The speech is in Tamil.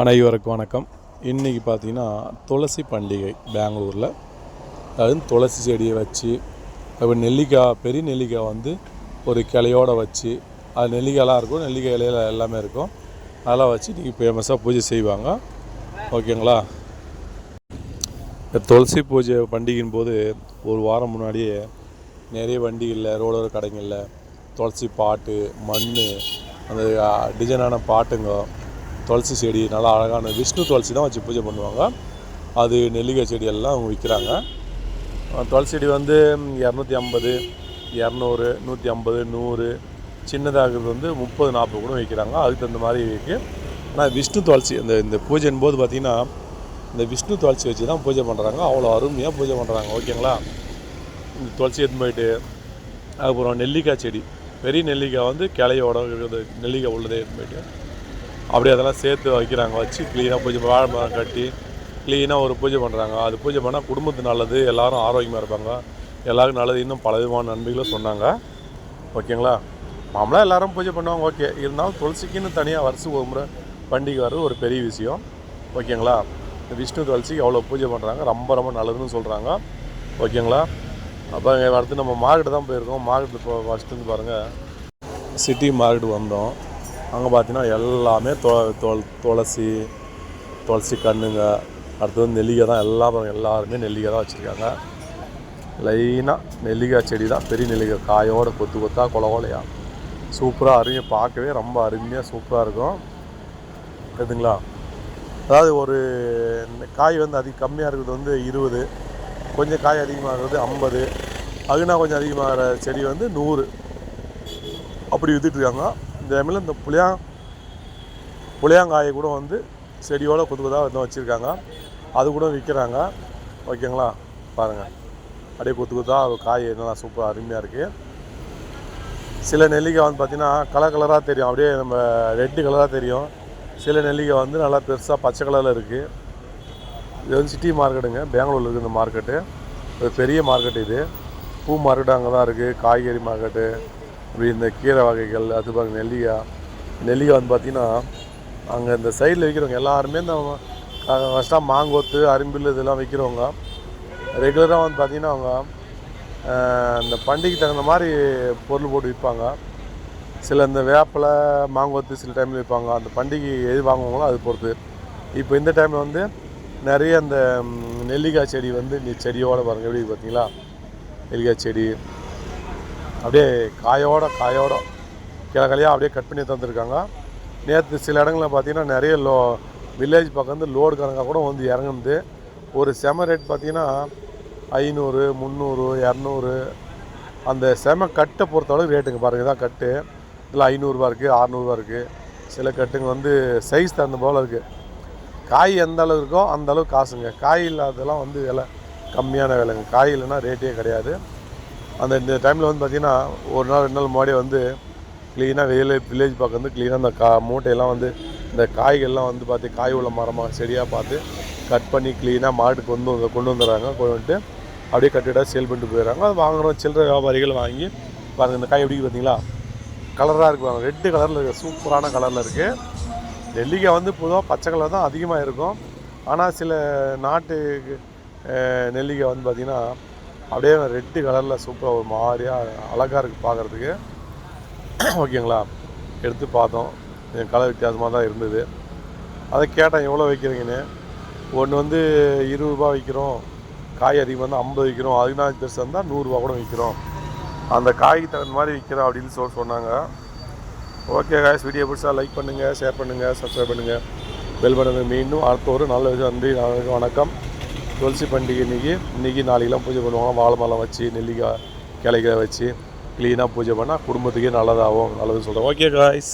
அனைவருக்கும் வணக்கம். இன்றைக்கி பார்த்தீங்கன்னா துளசி பண்டிகை பெங்களூரில். அதாவது துளசி செடியை வச்சு அப்போ நெல்லிக்காய் பெரிய நெல்லிக்காய் வந்து ஒரு கிளையோடு வச்சு அது நெல்லிக்காயெல்லாம் இருக்கும் நெல்லிக்காய் இலையில எல்லாமே இருக்கும். அதெல்லாம் வச்சு இன்றைக்கி ஃபேமஸாக பூஜை செய்வாங்க. ஓகேங்களா? இந்த துளசி பூஜை பண்டிகையின் போது ஒரு வாரம் முன்னாடியே நிறைய வண்டிகளில் ரோடோர கடைகளில் துளசி பாட்டு மண் அந்த டிசைனான பாட்டுங்க துளசி செடி நல்லா அழகான விஷ்ணு துளசி தான் வச்சு பூஜை பண்ணுவாங்க. அது நெல்லிக்காய் செடி எல்லாம் அவங்க விற்கிறாங்க துளசி செடி வந்து இரநூத்தி ஐம்பது இரநூறு நூற்றி ஐம்பது நூறு சின்னதாகிறது வந்து முப்பது நாற்பது கூட விற்கிறாங்க அதுக்கு தகுந்த மாதிரி இருக்குது ஆனால் விஷ்ணு துளசி இந்த இந்த பூஜையின் போது பார்த்திங்கன்னா இந்த விஷ்ணு துளசி வச்சு தான் பூஜை பண்ணுறாங்க அவ்வளோ அருமையாக பூஜை பண்ணுறாங்க ஓகேங்களா? இந்த துளசி எடுத்து போயிட்டு அதுக்கப்புறம் நெல்லிக்காய் செடி. பெரிய நெல்லிக்காய் வந்து கிளையோட இருக்கிறது நெல்லிக்காய் உள்ளதே எடுத்து போயிட்டு அப்படியே அதெல்லாம் சேர்த்து வைக்கிறாங்க. வச்சு க்ளீனாக பூஜை வாழை மரம் கட்டி க்ளீனாக ஒரு பூஜை பண்ணுறாங்க அது பூஜை பண்ணால் குடும்பத்துக்கு நல்லது எல்லோரும் ஆரோக்கியமாக இருப்பாங்க. எல்லாருக்கும் நல்லது இன்னும் பல விதமான நன்மைகளும் சொன்னாங்க. ஓகேங்களா? மாமலாக எல்லாரும் பூஜை பண்ணுவாங்க ஓகே. இருந்தாலும் துளசிக்குன்னு தனியாக வருஷம் ஒரு முறை பண்டிகை வர்றது ஒரு பெரிய விஷயம். ஓகேங்களா? விஷ்ணு துளசிக்கு அவ்வளோ பூஜை பண்ணுறாங்க ரொம்ப ரொம்ப நல்லதுன்னு சொல்கிறாங்க ஓகேங்களா? அப்போ அடுத்து நம்ம மார்க்கெட்டு தான் போயிருக்கோம். மார்க்கெட்டு இப்போ ஃபஸ்ட்டு வந்து பாருங்கள் சிட்டி மார்க்கெட் வந்தோம். அங்கே பார்த்தீங்கன்னா எல்லாமே தொ தொ- துளசி துளசி கண்ணுங்க அடுத்தது வந்து நெல்லிக்காய் தான் எல்லா எல்லாருமே நெல்லிக்காய் தான் வச்சுருக்காங்க. லைனாக நெல்லிக்காய் செடி தான் பெரிய நெல்லிக்காய் காயோட கொத்து கொத்தா கொல சூப்பராக அருமையாக பார்க்கவே ரொம்ப அருமையாக சூப்பராக இருக்கும். கேட்டுங்களா அதாவது ஒரு காய் வந்து அதிக கம்மியாக இருக்கிறது வந்து இருபது கொஞ்சம் காய் அதிகமாகிறது ஐம்பது அதுனா கொஞ்சம் அதிகமாகிற செடி வந்து நூறு. அப்படி விற்றுட்ருக்காங்க இந்த டைமில் இந்த புளியா புளியாங்காயை கூட வந்து செடியோடு கொத்து கொத்தாக வந்து வச்சுருக்காங்க. அது கூட விற்கிறாங்க ஓகேங்களா? பாருங்கள் அப்படியே கொத்து கொத்தாக காய் நல்லா சூப்பராக அருமையாக இருக்குது சில நெல்லிக்காய் வந்து பார்த்திங்கன்னா கலர் கலராக தெரியும். அப்படியே நம்ம ரெட்டு கலராக தெரியும். சில நெல்லிக்காய் வந்து நல்லா பெருசாக பச்சை கலரில் இருக்குது இது வந்து சிட்டி மார்க்கெட்டுங்க பெங்களூரில் இருக்குது இந்த மார்க்கெட்டு ஒரு பெரிய மார்க்கெட் இது. பூ மார்க்கெட்டு அங்கே தான் இருக்குது காய்கறி மார்க்கெட்டு இப்படி இந்த கீரை வகைகள் அது பாருங்க நெல்லிக்காய். நெல்லிக்காய் வந்து பார்த்திங்கன்னா அங்கே இந்த சைடில் விற்கிறவங்க எல்லாருமே இந்த ஃபஸ்ட்டாக மாங்கொத்து அரும்பில் இதெல்லாம் விற்கிறவங்க ரெகுலராக வந்து பார்த்திங்கன்னா அவங்க இந்த பண்டிகைக்கு தகுந்த மாதிரி பொருள் போட்டு விற்பாங்க. சில இந்த வேப்பிலை மாங்கொத்து சில டைமில் விற்பாங்க. அந்த பண்டிகை எது வாங்குவாங்களோ அது பொறுத்து. இப்போ இந்த டைமில் வந்து நிறைய அந்த நெல்லிக்காய் செடி வந்து நீ செடியோட பாருங்கள் எப்படி பார்த்தீங்களா நெல்லிக்காய் செடி அப்படியே காயோட காயோட கிழக்கலையாக அப்படியே கட் பண்ணி தந்துருக்காங்க. நேற்று சில இடங்களில் பார்த்தீங்கன்னா நிறைய லோ வில்லேஜ் பக்கம் வந்து லோடு கணக்காக கூட வந்து இறங்குனது ஒரு செம ரேட் பார்த்தீங்கன்னா ஐநூறு முந்நூறு இரநூறு. அந்த செம கட்டை பொறுத்தளவு ரேட்டுங்க பாருங்கள் இதான் கட்டு இதில் ஐநூறுரூவா இருக்குது அறநூறுவா இருக்குது சில கட்டுங்க வந்து சைஸ் தகுந்த போல் இருக்குது காய் எந்த அளவு இருக்கோ அந்த அளவு காசுங்க. காய் இல்லாததெல்லாம் வந்து விலை கம்மியான விலைங்க. காய் இல்லைன்னா ரேட்டே கிடையாது. அந்த இந்த டைமில் வந்து பார்த்திங்கன்னா ஒரு நாள் ரெண்டு நாள் முன்னாடியே வந்து க்ளீனாக வெயில் வில்லேஜ் பக்கம் வந்து க்ளீனாக அந்த கா மூட்டையெல்லாம் வந்து இந்த காய்கள்லாம் வந்து பார்த்து காய் உள்ள மரமாக செடியாக பார்த்து கட் பண்ணி க்ளீனாக மாட்டுக்கு கொண்டு வந்து கொண்டு வந்துடுறாங்க. கொண்டு வந்துட்டு அப்படியே கட்டிடாக சேல் பண்ணிட்டு போயிடுறாங்க. அது வாங்குறோம் சில்லறை வியாபாரிகள் வாங்கி பாருங்கள் இந்த காய் எப்படி பார்த்தீங்களா கலராக இருக்கு ரெட்டு கலரில் இருக்குது சூப்பரான கலரில் இருக்குது நெல்லிக்காய் வந்து பொதுவாக பச்சை கலர் தான் அதிகமாக இருக்கும். ஆனால் சில நாட்டு நெல்லிக்காய் வந்து பார்த்திங்கன்னா அப்படியே ரெட்டு கலரில் சூப்பராக ஒரு மாதிரியாக அழகாக இருக்குது பார்க்குறதுக்கு ஓகேங்களா? எடுத்து பார்த்தோம். கலர் வித்தியாசமாக தான் இருந்தது. அதை கேட்டேன் எவ்வளோ வைக்கிறீங்கன்னு? ஒன்று வந்து இருபது ரூபா விற்கிறோம் காய் அதிகமாக இருந்தால் ஐம்பது விற்கிறோம் அதுக்குனா பெருசாக இருந்தால் நூறுரூவா கூட விற்கிறோம் அந்த காய்க்கு தகுந்த மாதிரி விற்கிறோம் அப்படின்னு சொல்லி சொன்னாங்க. ஓகே காய்ஸ் வீடியோ பிடிச்சா லைக் பண்ணுங்கள் ஷேர் பண்ணுங்கள் சப்ஸ்கிரைப் பண்ணுங்கள் பெல் பண்ணுங்கள் மீண்டும் அடுத்த ஒரு நல்ல விஷயம். நன்றி வணக்கம். துளசி பண்டிகை இன்றைக்கி இன்றைக்கி நாளைக்கெல்லாம் பூஜை பண்ணுவாங்க. வாழை மரம் வச்சு நெல்லிக்காய் கிளைகளை வச்சு க்ளீனாக பூஜை பண்ணால் குடும்பத்துக்கே நல்லதாகும் நல்லதுன்னு சொல்கிறேன் ஓகே காய்ஸ்